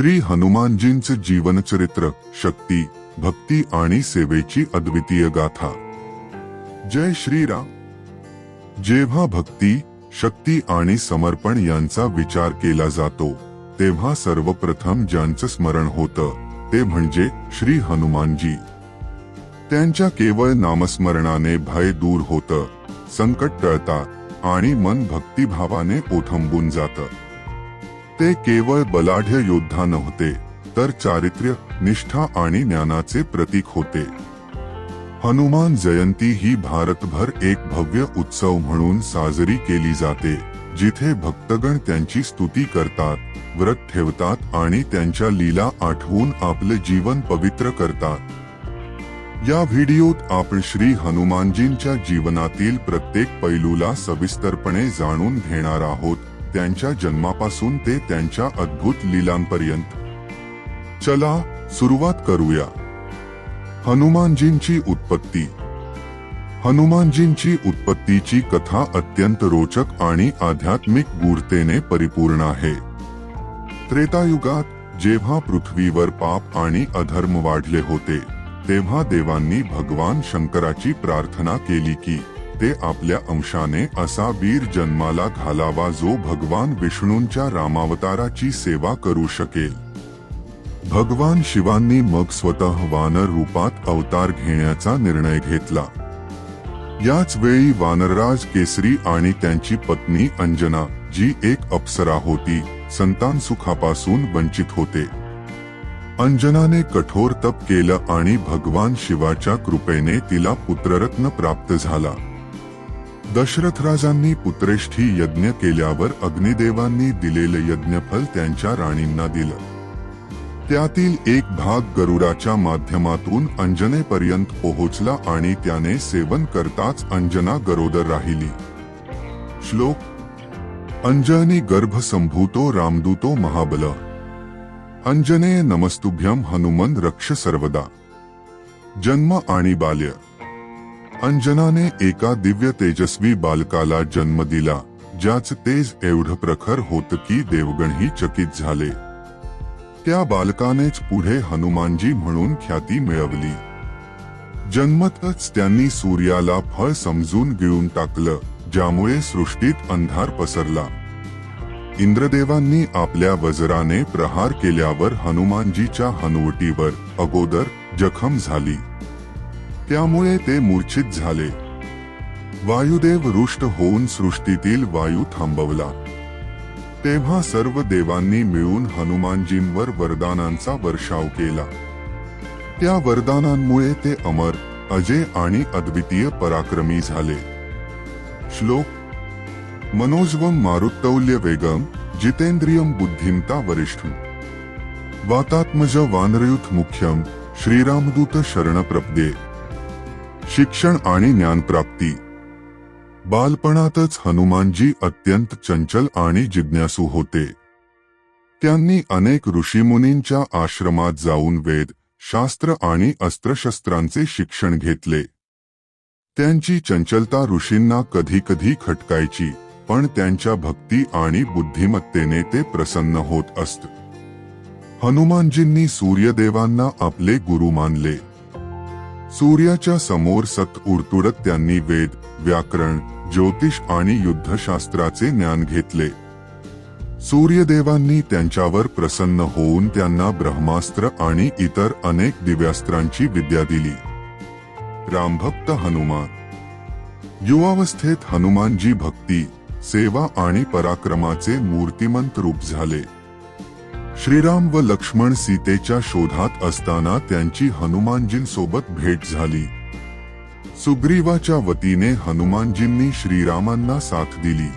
श्री हनुमानजींचे जीवनचरित्र शक्ती भक्ती आणि सेवेची अद्वितीय गाथा. जय श्रीराम. जेव्हा भक्ती शक्ती आणि समर्पण यांचा विचार केला जातो तेव्हा सर्वप्रथम ज्यांचं स्मरण होतं ते म्हणजे श्री हनुमानजी. त्यांच्या केवळ नामस्मरणाने भय दूर होतं संकट टळतात आणि मन भक्तिभावाने ओथंबून जातं. ते केवळ बलाढ्य योद्धा नव्हते तर चारित्र्य निष्ठा आणि ज्ञानाचे प्रतीक होते. हनुमान जयंती ही भारतभर एक भव्य उत्सव म्हणून साजरी केली जाते जिथे भक्तगण त्यांची स्तुती करतात व्रत ठेवतात आणि त्यांच्या लीला आठवून आपले जीवन पवित्र करतात. या व्हिडिओत आपण श्री हनुमानजींच्या जीवनातील प्रत्येक पैलूला सविस्तरपणे जाणून घेणार आहोत. त्यांच्या जन्मापासून ते त्यांच्या अद्भुत लीलांपर्यंत. चला, सुरुवात करूया. हनुमानजींची उत्पत्ती. हनुमानजींची उत्पत्तीची कथा अत्यंत रोचक आणि आध्यात्मिक गूढतेने परिपूर्ण आहे. त्रेतायुगात, जेव्हा पृथ्वीवर पाप आणि अधर्म वाढले होते, तेव्हा देवांनी भगवान शंकराची प्रार्थना केली की ते आपल्या अंशाने असा वीर जन्माला घालावा जो भगवान विष्णूंच्या रामावताराची सेवा करू शकेल. भगवान शिवांनी मग स्वतः वानर रूपात अवतार घेण्याचा निर्णय घेतला. याच वेळी वानरराज केसरी आणि त्यांची पत्नी अंजना जी एक अप्सरा होती संतान सुखापासून वंचित होते. अंजनाने कठोर तप केलं आणि भगवान शिवाच्या कृपेने तिला पुत्ररत्न प्राप्त झाला. दशरथ राजांनी पुत्रेष्ठी यज्ञ केल्यावर अग्निदेवांनी दिलेले यज्ञफल त्यांच्या राणींना दिलं. त्यातील एक भाग गरुडाच्या माध्यमातून अंजनेपर्यंत पोहोचला आणि त्याने सेवन करताच अंजना गरोदर राहिली. श्लोक अंजनी गर्भसंभूतो रामदूतो महाबल. अंजने नमस्तुभ्यम हनुमन रक्ष सर्वदा. जन्म आणि बाल्य. अंजनाने एका दिव्य तेजस्वी बालकाला जन्म दिला ज्याच तेज एवढं प्रखर होत की देवगणही चकित झाले. त्या बालकानेच पुढे हनुमानजी म्हणून ख्याती मिळवली. जन्मतच त्यांनी सूर्याला फळ समजून गिळून टाकलं ज्यामुळे सृष्टीत अंधार पसरला. इंद्रदेवांनी आपल्या वज्राने प्रहार केल्यावर हनुमानजीच्या हनुवटीवर अगोदर जखम झाली. त्यामुळे ते मूर्छित झाले. वायुदेव रुष्ट होऊन सृष्टीतील वायू थांबवला. तेव्हा सर्व देवांनी मिळून हनुमानजींवर वरदानांचा वर्षाव केला. त्या वरदानांमुळे ते अमर अजय आणि अद्वितीय पराक्रमी झाले. श्लोक मनोजवम मारुतौल्य वेगम जितेंद्रियम बुद्धिमता वरिष्ठ वातात्मज वानरयुथ मुख्यम श्रीरामदूत शरण प्रपदे शिक्षण आणि ज्ञानप्राप्ती. बालपणातच हनुमानजी अत्यंत चंचल आणि जिज्ञासू होते. त्यांनी अनेक ऋषीमुनींच्या आश्रमात जाऊन वेद शास्त्र आणि अस्त्रशस्त्रांचे शिक्षण घेतले. त्यांची चंचलता ऋषींना कधी कधी खटकायची पण त्यांच्या भक्ती आणि बुद्धिमत्तेने ते प्रसन्न होत असत. हनुमानजींनी सूर्यदेवांना आपले गुरु मानले. सूर्याच्या समोर सत उरतुडत त्यांनी वेद व्याकरण ज्योतिष आणि युद्धशास्त्राचे ज्ञान घेतले. सूर्यदेवांनी त्यांच्यावर प्रसन्न होऊन त्यांना ब्रह्मास्त्र आणि इतर अनेक दिव्यास्त्रांची विद्या दिली. रामभक्त हनुमान. युवावस्थेत हनुमानजी भक्ती सेवा आणि पराक्रमाचे मूर्तिमंत रूप झाले. श्रीराम व लक्ष्मण सीतेच्या शोधात असताना त्यांची हनुमानजींसोबत भेट झाली. सुग्रीवाच्या वतीने हनुमानजींनी श्रीरामांना साथ दिली.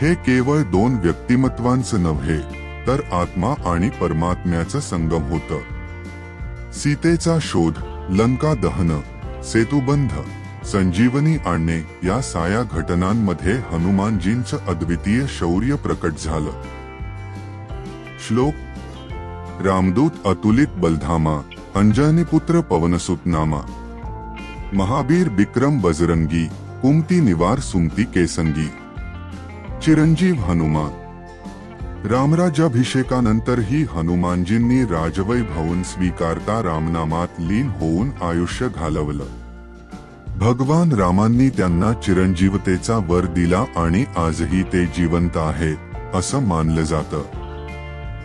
हे केवळ दोन व्यक्तिमत्वांचं नव्हे तर आत्मा आणि परमात्म्याचं संगम होत. सीतेचा शोध लंका दहन सेतुबंध संजीवनी आणणे या साया घटनांमध्ये हनुमानजींचं अद्वितीय शौर्य प्रकट झालं. श्लोक. रामदूत अतुलित बलधामा अंजनीपुत्र पवनसुत नामा महावीर विक्रम बजरंगी कुमती निवार सुमती केसंगी. चिरंजीव हनुमान. रामराजाभिषेकानंतरही हनुमानजींनी राजवैभवून स्वीकारता रामनामात लीन होऊन आयुष्य घालवलं. भगवान रामांनी त्यांना चिरंजीवतेचा वर दिला आणि आजही ते जिवंत आहेत असं मानलं जातं.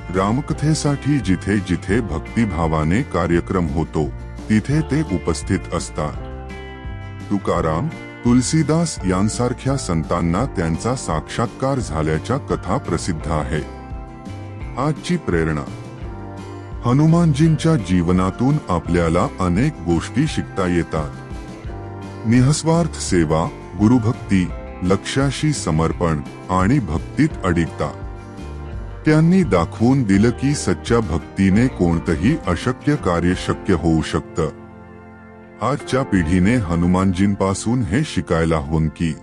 रामकथेसाठी जिथे जिथे भक्तिभावाने कार्यक्रम होतो तिथे ते उपस्थित असतात. तुकाराम तुलसीदास यांसारख्या संतांना त्यांचा साक्षात्कार झाल्याच्या कथा प्रसिद्ध आहे. आजची प्रेरणा. हनुमानजींच्या जीवनातून आपल्याला अनेक गोष्टी शिकता येतात. निःस्वार्थ सेवा गुरुभक्ती लक्ष्याशी समर्पण आणि भक्तीत अडिगता. त्यांनी दाखवून दिलं की सच्च्या भक्तीने कोणतंही अशक्य कार्य शक्य होऊ शकतं. आजच्या पिढीने हनुमानजींपासून हे शिकायला हवं की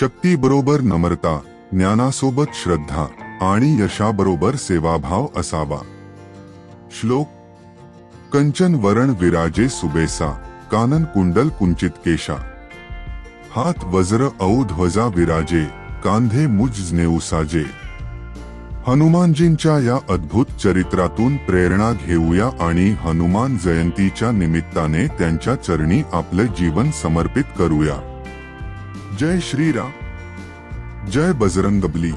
शक्तीबरोबर नम्रता ज्ञानासोबत श्रद्धा आणि यशाबरोबर सेवाभाव असावा. श्लोक कंचन वरण विराजे सुबेसा कानन कुंडल कुंचित केशा. हात वज्र औ ध्वजा विराजे कांधे मुज नेउसाजे हनुमानजींच्या या अद्भुत चरित्रातून प्रेरणा घेऊया आणि हनुमान जयंतीच्या निमित्ताने त्यांच्या चरणी आपलं जीवन समर्पित करूया. जय श्रीराम. जय बजरंगबली.